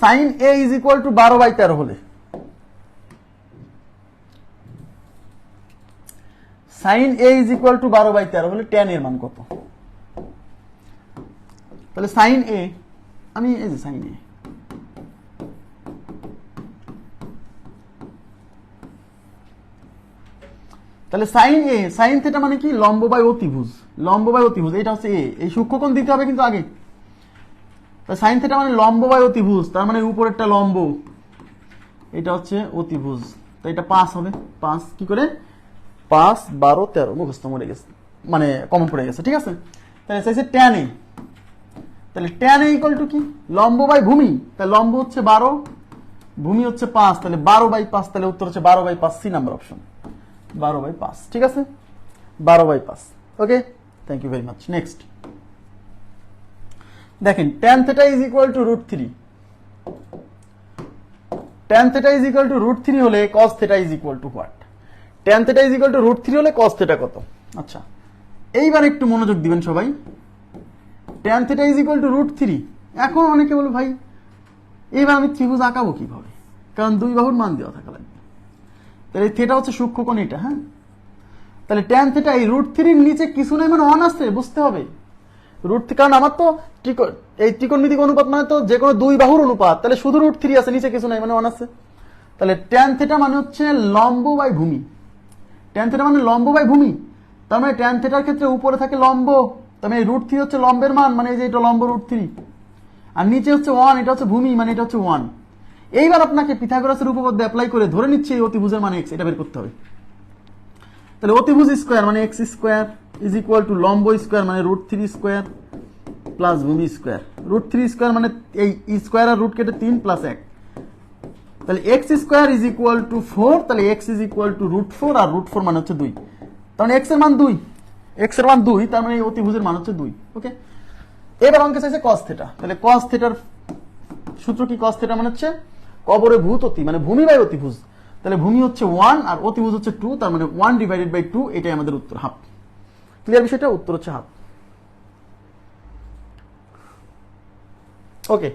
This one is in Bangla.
Sine A is equal to বারো বাই তেরো হলে। Sine A is equal to বারো বাই তেরো হলে ট্যান এর মান কত? তাহলে সাইন এ, আমি এই যে সাইন এ। তাহলে সাইন এ, সাইন থেটা মানে কি? লম্ব বাই অতিভুজ। লম্ব বাই অতিভুজ, এটা হচ্ছে এ। এই সূক্ষ্মকোণ দিতে হবে কিন্তু আগে। তা সাইন থেটা মানে লম্ব বাই অতিভুজ, তার মানে উপরেরটা লম্ব। এটা হচ্ছে অতিভুজ। তো এটা পাঁচ হবে। পাঁচ কি করে? পাঁচ বারো তেরো, মুখস্থ মরে গেছে। মানে কমন পড়ে গেছে, ঠিক আছে? তাহলে চাইছে ট্যান এ তাহলে ট্যান এ ইকুয়াল টু কি? লম্ব বাই ভূমি। তাহলে লম্ব হচ্ছে বারো, ভূমি হচ্ছে পাঁচ। তাহলে বারো বাই পাঁচ, তাহলে উত্তর হচ্ছে বারো বাই পাঁচ, সি নাম্বার অপশন বারো বাই পাঁচ, ঠিক আছে? বারো বাই পাঁচ। Okay thank you very much next দেখেন tan theta is equal to root three tan theta is equal to root three হলে cos theta is equal to what tan theta is equal to root three হলে কস থেটা কত? আচ্ছা। এইবার একটু মনোযোগ দিবেন সবাই। Tan theta is equal to root three এখন অনেকে বলবে ভাই এইবার আমি ত্রিভুজ আঁকাবো কীভাবে? কারণ দুই বাহুর মান দেওয়া থাকা লাগবে। তাহলে এই থেটা হচ্ছে সূক্ষ্মকোণ এটা হ্যাঁ? তাহলে ট্যান থেটা এই রুট থ্রির নিচে কিছু নেই মানে অন আসছে বুঝতে হবে। রুট কারণ আমার তো এই ত্রিকোণমিতিক অনুপাত মানে তো যে কোনো দুই বাহুর অনুপাত। তাহলে শুধু রুট থ্রি আছে, নিচে কিছু নাই মানে অন আছে। তাহলে ট্যান থেটা মানে হচ্ছে লম্ব বাই ভূমি। ট্যান থেটা মানে লম্ব বাই ভূমি। তার মানে ট্যান থেটার ক্ষেত্রে উপরে থাকে লম্ব। তার মানে রুট থ্রি হচ্ছে লম্বের মান মানে এই যে এটা লম্ব রুট থ্রি আর নিচে হচ্ছে ওয়ান এটা হচ্ছে ভূমি মানে এটা হচ্ছে ওয়ান এইবার আপনাকে পিথাগোরাসের উপপাদ্য অ্যাপ্লাই করে ধরে নিচ্ছে এই অতিভুজের মানে এক্স এটা বের করতে হবে। তাহলে অতিভুজ স্কোয়ার মানে x square is equal to লম্ব স্কোয়ার মানে রুট থ্রি স্কোয়ার প্লাস ভূমি স্কোয়ার রুট থ্রি স্কোয়ার মানে এই স্কোয়ার আর রুট কেটে তিন প্লাস এক। তাহলে x square is equal to four তাহলে x is equal to root four R root four মানে হচ্ছে দুই। তার মানে এক্সের মান দুই। এক্সের মান দুই, তার মানে এই অতিভুজের মান হচ্ছে দুই ওকে এবার অঙ্কে চাইছে কস থেটা তাহলে কস থেটার সূত্র কি? কস থেটা মানে হচ্ছে কবরে ভূত অতি মানে ভূমি বাই অতিভুজ। তাহলে ভূমি হচ্ছে ওয়ান আর অতিভুজ হচ্ছে টু তার মানে ওয়ান ডিভাইডেড বাই টু এটাই আমাদের উত্তর। হাফ। ক্লিয়ার বিষয়টা? উত্তর হচ্ছে হাফ ওকে